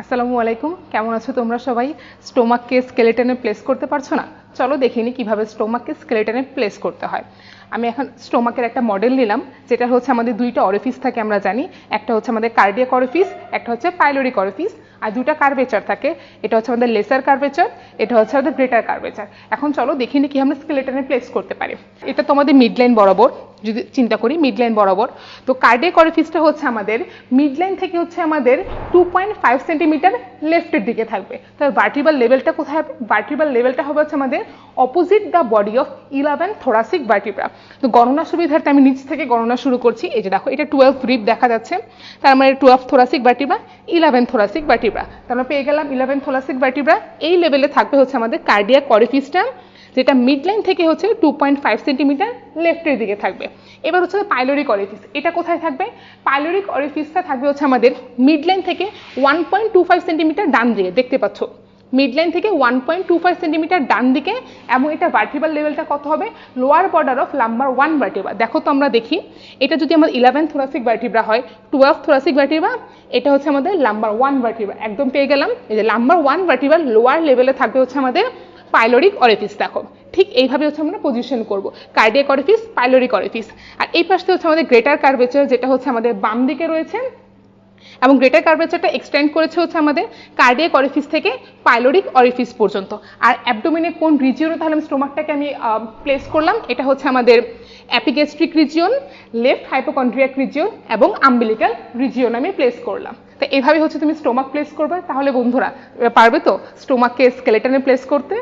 আসসালামু আলাইকুম। কেমন আছো তোমরা সবাই? স্টোমাককে স্কেলেটনে প্লেস করতে পারছ না? চলো দেখিনি কীভাবে স্টোমাককে স্কেলেটনে প্লেস করতে হয়। আমি এখন স্টোমাকের একটা মডেল নিলাম, যেটা হচ্ছে আমাদের দুইটা অরিফিস থাকে আমরা জানি। একটা হচ্ছে আমাদের কার্ডিয়াক অরিফিস একটা হচ্ছে পাইলোরিক অরিফিস আর দুটা কার্ভেচার থাকে। এটা হচ্ছে আমাদের লেসার কার্ভেচার এটা হচ্ছে আমাদের গ্রেটার কার্ভেচার এখন চলো দেখিনি কি আমরা স্কেলেটনে প্লেস করতে পারি। এটা তোমাদের মিড লাইন বরাবর, যদি চিন্তা করি মিড লাইন বরাবর। তো কার্ডিয়াক অরিফিসটা হচ্ছে আমাদের মিড লাইন থেকে হচ্ছে আমাদের টু পয়েন্ট ফাইভ সেন্টিমিটার লেফটের দিকে থাকবে। তাহলে ভার্টিবাল লেভেলটা কোথায় হবে? ভার্টিবাল লেভেলটা হবে হচ্ছে আমাদের opposite the body of eleven thoracic vertebra তো গণনা সুবিধার্থে আমি নিচ থেকে গণনা শুরু করছি। এই যে দেখো, এটা টুয়েলভ রিপ দেখা যাচ্ছে। তার মানে twelve thoracic vertebra eleven thoracic vertebra তার মানে পেয়ে গেলাম ইলেভেন থোরাসিক ভার্টিব্রা এই লেভেলে থাকবে হচ্ছে আমাদের কার্ডিয়া অরিফিসটা যেটা মিড লাইন থেকে হচ্ছে টু পয়েন্ট ফাইভ সেন্টিমিটার লেফটের দিকে থাকবে। এবার হচ্ছে পাইলোরিক অরিফিস এটা কোথায় থাকবে? পাইলোরিক অরিফিসটা থাকবে হচ্ছে আমাদের মিড লাইন থেকে one point two five centimeter ডান দিকে, দেখতে পাচ্ছ? মিড লাইন থেকে one point two five centimeter ডান দিকে, এবং এটা ভার্টিবাল লেভেলটা কত হবে? Lower border of lumbar one vertebra দেখো তো আমরা দেখি। এটা যদি আমাদের ইলেভেন থোরাসিক ভার্টিব্রা হয় টুয়েলভ থোরাসিক ভার্টিব্রা এটা হচ্ছে আমাদের লাম্বার ওয়ান ভার্টিবা একদম পেয়ে গেলাম। এই যে লাম্বার ওয়ান ভার্টিবার লোয়ার লেভেলে থাকবে হচ্ছে আমাদের পাইলোরিক অরিফিস দেখো। ঠিক এইভাবে হচ্ছে আমরা পজিশন করব। কার্ডিয়াক অরিফিস পাইলোরিক অরিফিস আর এই পাশে হচ্ছে আমাদের গ্রেটার কার্ভেচার যেটা হচ্ছে আমাদের বাম দিকে রয়েছে। এবং গ্রেটার কার্ভেচারটা এক্সটেন্ড করেছে হচ্ছে আমাদের কার্ডিয়াক অরিফিস থেকে পাইলোরিক অরিফিস পর্যন্ত। আর অ্যাবডোমিনে কোন রিজিয়নে তাহলে আমি স্টোমাকটাকে আমি প্লেস করলাম, এটা হচ্ছে আমাদের epigastric region left hypochondriac region এবং আম্বিলিক্যাল রিজিয়ন আমি প্লেস করলাম। তো এভাবে হচ্ছে তুমি স্টোমাক প্লেস করবে। তাহলে বন্ধুরা পারবে তো? স্টোমাককে স্কেলেটনে প্লেস করতে।